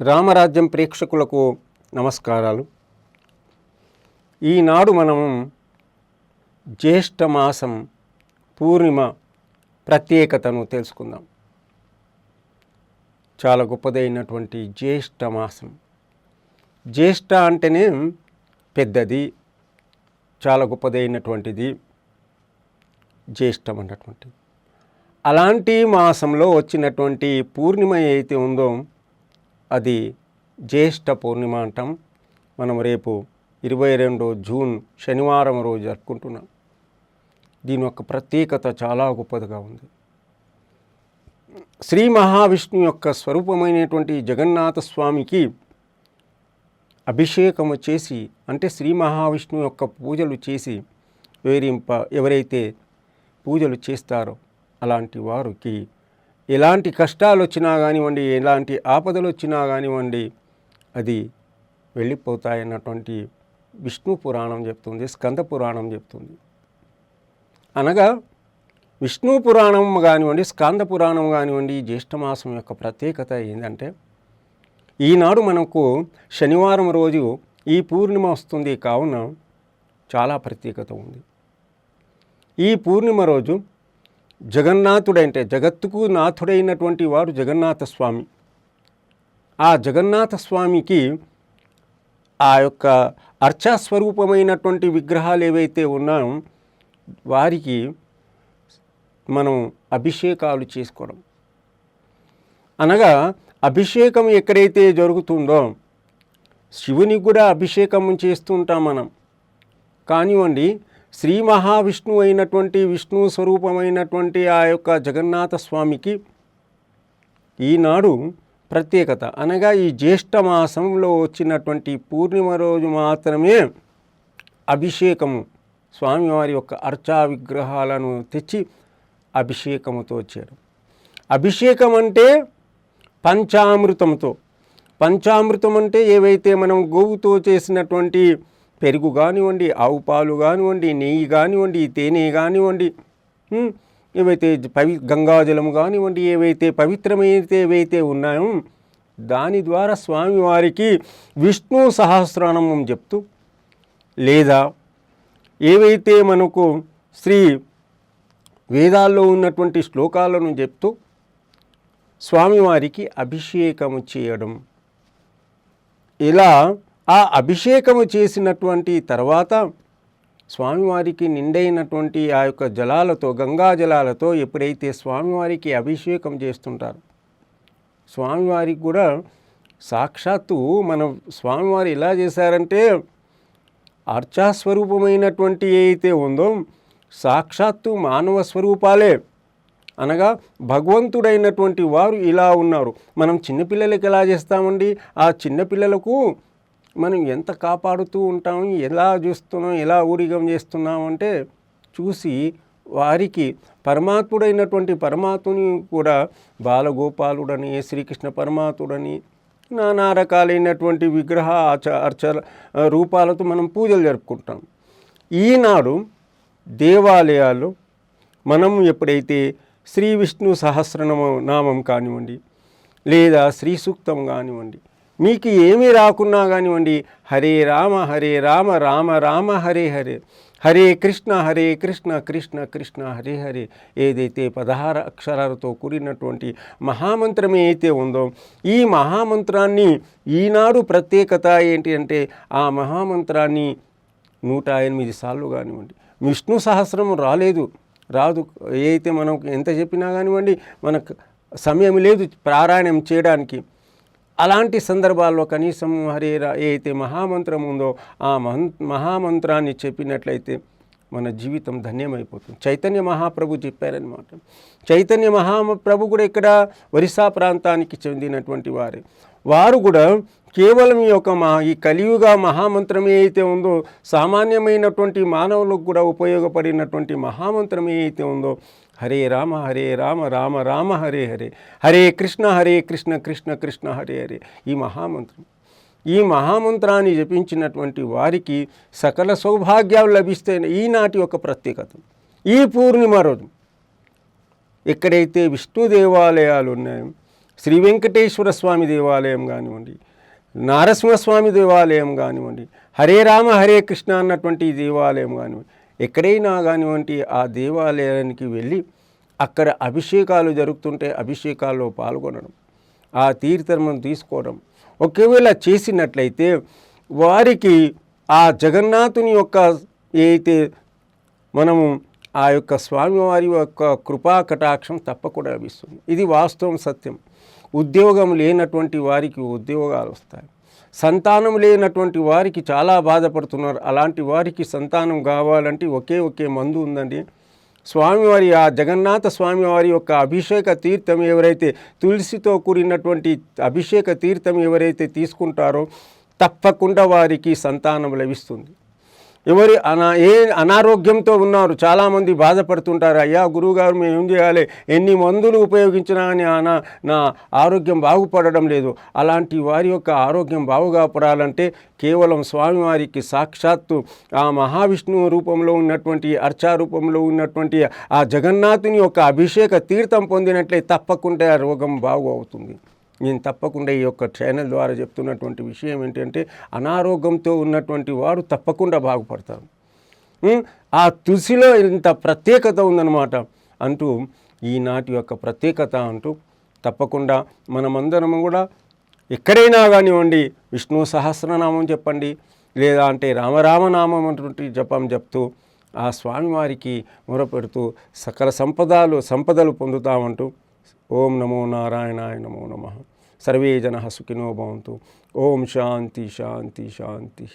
రామరాజ్యం ప్రేక్షకులకు నమస్కారాలు. ఈనాడు మనం జ్యేష్ఠ మాసం పూర్ణిమ ప్రత్యేకతను తెలుసుకుందాం. చాలా గొప్పదైనటువంటి జ్యేష్ఠ మాసం జ్యేష్ఠ అంటేనే పెద్దది చాలా గొప్పదైనటువంటిది జ్యేష్ఠం అన్నటువంటిది. అలాంటి మాసంలో వచ్చినటువంటి పూర్ణిమ ఏదైతే ఉందో అది జ్యేష్ఠ పౌర్ణిమ అంటాం. మనం రేపు ఇరవై రెండు జూన్ శనివారం రోజు జరుపుకుంటున్నాం. దీని యొక్క ప్రత్యేకత చాలా గొప్పదిగా ఉంది. శ్రీ మహావిష్ణు యొక్క స్వరూపమైనటువంటి జగన్నాథ స్వామికి అభిషేకము చేసి అంటే శ్రీ మహావిష్ణువు యొక్క పూజలు చేసి వేరింప ఎవరైతే పూజలు చేస్తారో అలాంటి వారికి ఎలాంటి కష్టాలు వచ్చినా కానివ్వండి ఎలాంటి ఆపదలు వచ్చినా కానివ్వండి అది వెళ్ళిపోతాయన్నటువంటి విష్ణు పురాణం చెప్తుంది స్కంద పురాణం చెప్తుంది. అనగా విష్ణు పురాణం కానివ్వండి స్కంద పురాణం కానివ్వండి జ్యేష్ఠమాసం యొక్క ప్రత్యేకత ఏంటంటే ఈనాడు మనకు శనివారం రోజు ఈ పూర్ణిమ వస్తుంది కావున చాలా ప్రత్యేకత ఉంది. ఈ పూర్ణిమ రోజు జగన్నాథుడంటే జగత్తుకు నాథుడైనటువంటి వాడు జగన్నాథ స్వామి ఆ జగన్నాథ స్వామికి ఆ యొక్క అర్చాస్వరూపమైనటువంటి విగ్రహాలు ఏవైతే ఉన్నాయో వారికి మనం అభిషేకాలు చేసుకోవడం. అనగా అభిషేకం ఎక్కడైతే జరుగుతుందో శివునికి కూడా అభిషేకం చేస్తుంటాం మనం. కానివ్వండి శ్రీ మహావిష్ణువు అయినటువంటి విష్ణు స్వరూపమైనటువంటి ఆ యొక్క జగన్నాథ స్వామికి ఈనాడు ప్రత్యేకత. అనగా ఈ జ్యేష్ఠ మాసంలో వచ్చినటువంటి పూర్ణిమ రోజు మాత్రమే అభిషేకము స్వామివారి యొక్క అర్చా విగ్రహాలను తెచ్చి అభిషేకముతో చేయడం అభిషేకం అంటే పంచామృతంతో పంచామృతం అంటే ఏవైతే మనం గోవుతో చేసినటువంటి పెరుగు కానివ్వండి ఆవు పాలు కానివ్వండి నెయ్యి కానివ్వండి తేనె కానివ్వండి ఏవైతే పవి గంగాజలం కానివ్వండి ఏవైతే పవిత్రమైతే ఏవైతే ఉన్నాయో దాని ద్వారా స్వామివారికి విష్ణు సహస్రనామం చెప్తూ లేదా ఏవైతే మనకు శ్రీ వేదాల్లో ఉన్నటువంటి శ్లోకాలను చెప్తూ స్వామివారికి అభిషేకము చేయడం. ఇలా ఆ అభిషేకము చేసినటువంటి తర్వాత స్వామివారికి నిండైనటువంటి ఆ యొక్క జలాలతో గంగా జలాలతో ఎప్పుడైతే స్వామివారికి అభిషేకం చేస్తుంటారు స్వామివారికి కూడా సాక్షాత్తు మన స్వామివారు ఎలా చేశారంటే అర్చాస్వరూపమైనటువంటి ఏదైతే ఉందో సాక్షాత్తు మానవ స్వరూపాలే. అనగా భగవంతుడైనటువంటి వారు ఇలా ఉన్నారు. మనం చిన్నపిల్లలకి ఎలా చేస్తామండి? ఆ చిన్నపిల్లలకు మనం ఎంత కాపాడుతూ ఉంటాం ఎలా చూస్తున్నాం ఎలా ఊరిగం చేస్తున్నాం అంటే చూసి వారికి పరమాత్ముడైనటువంటి పరమాత్ముని కూడా బాలగోపాలుడని శ్రీకృష్ణ పరమాత్ముడని నానా రకాలైనటువంటి విగ్రహ ఆచ అర్చ రూపాలతో మనం పూజలు జరుపుకుంటాం. ఈనాడు దేవాలయాలు మనం ఎప్పుడైతే శ్రీ విష్ణు సహస్రనామ నామం కానివ్వండి లేదా శ్రీ సూక్తం కానివ్వండి మీకు ఏమీ రాకున్నా కానివ్వండి హరే రామ హరే రామ రామ రామ హరే హరే. హరే కృష్ణ హరే కృష్ణ కృష్ణ కృష్ణ హరే హరే. ఏదైతే పదహారు అక్షరాలతో కూడినటువంటి మహామంత్రం ఏదైతే ఉందో ఈ మహామంత్రాన్ని ఈనాడు ప్రత్యేకత ఏంటి అంటే ఆ మహామంత్రాన్ని నూట ఎనిమిది సార్లు కానివ్వండి. విష్ణు సహస్రం రాలేదు. రాదు. ఏదైతే మనం ఎంత చెప్పినా కానివ్వండి మనకు సమయం లేదు ప్రారాయణం చేయడానికి. అలాంటి సందర్భాల్లో కనీసం హరే ఏ ఏదైతే మహామంత్రం ఉందో ఆ మహం మహామంత్రాన్ని చెప్పినట్లయితే మన జీవితం ధన్యమైపోతుంది. చైతన్య మహాప్రభు చెప్పారనమాట చైతన్య మహాప్రభు కూడా ఇక్కడ ఒరిస్సా ప్రాంతానికి చెందినటువంటి వారే. వారు కూడా కేవలం ఈ యొక్క మహా ఈ కలియుగ మహామంత్రం ఏదైతే ఉందో సామాన్యమైనటువంటి మానవులకు కూడా ఉపయోగపడినటువంటి మహామంత్రం ఏదైతే ఉందో హరే రామ హరే రామ రామ రామ హరే హరే. హరే కృష్ణ హరే కృష్ణ కృష్ణ కృష్ణ హరే హరే. ఈ మహామంత్రం. ఈ మహామంత్రాన్ని జపించినటువంటి వారికి సకల సౌభాగ్యాలు లభిస్తాయని ఈనాటి యొక్క ప్రత్యేకత. ఈ పూర్ణిమ రోజు ఎక్కడైతే విష్ణు దేవాలయాలు ఉన్నాయో శ్రీ వెంకటేశ్వర స్వామి దేవాలయం కానివ్వండి నారసింహస్వామి దేవాలయం కానివ్వండి హరే రామ హరే కృష్ణ అన్నటువంటి ఈ దేవాలయం కానివ్వండి ఎక్కడైనా కానివంటి ఆ దేవాలయానికి వెళ్ళి అక్కడ అభిషేకాలు జరుగుతుంటే అభిషేకాల్లో పాల్గొనడం ఆ తీర్థం తీసుకోవడం. ఒకవేళ చేసినట్లయితే వారికి ఆ జగన్నాథుని యొక్క ఏదైతే మనము ఆ యొక్క స్వామివారి యొక్క కృపా కటాక్షం తప్పకుండా లభిస్తుంది. ఇది వాస్తవం సత్యం. ఉద్యోగం లేనటువంటి వారికి ఉద్యోగాలు వస్తాయి. సంతానం లేనటువంటి వారికి చాలా బాధపడుతున్నారు. అలాంటి వారికి సంతానం కావాలంటే ఒకే ఒకే మందు ఉందండి. స్వామివారి ఆ జగన్నాథ స్వామివారి యొక్క అభిషేక తీర్థం ఎవరైతే తులసితో కూడినటువంటి అభిషేక తీర్థం ఎవరైతే తీసుకుంటారో తప్పకుండా వారికి సంతానం లభిస్తుంది. ఎవరి అనా ఏ అనారోగ్యంతో ఉన్నారు? చాలామంది బాధపడుతుంటారు. అయ్యా గురువుగారు మేము ఏం చేయాలి? ఎన్ని మందులు ఉపయోగించినా కానీ నా నా ఆరోగ్యం బాగుపడడం లేదు. అలాంటి వారి యొక్క ఆరోగ్యం బాగుగా పడాలంటే కేవలం స్వామివారికి సాక్షాత్తు ఆ మహావిష్ణువు రూపంలో ఉన్నటువంటి అర్చా రూపంలో ఉన్నటువంటి ఆ జగన్నాథుని యొక్క అభిషేక తీర్థం పొందినట్లే తప్పకుండా ఆ రోగం బాగు అవుతుంది. నేను తప్పకుండా ఈ యొక్క ఛానల్ ద్వారా చెప్తున్నటువంటి విషయం ఏంటంటే అనారోగ్యంతో ఉన్నటువంటి వారు తప్పకుండా బాగుపడతారు. ఆ తులసిలో ఇంత ప్రత్యేకత ఉందన్నమాట అంటూ ఈనాటి యొక్క ప్రత్యేకత అంటూ తప్పకుండా మనమందరం కూడా ఎక్కడైనా కానివ్వండి విష్ణు సహస్రనామం చెప్పండి లేదా అంటే రామరామనామం అటువంటి జపం చెప్తూ ఆ స్వామివారికి మొరపెడుతూ సకల సంపదలు సంపదలు పొందుతామంటూ ఓం నమో నారాయణాయ నమో నమ సర్వే జన సుఖినో భవంతు ఓం శాంతి శాంతి శాంతి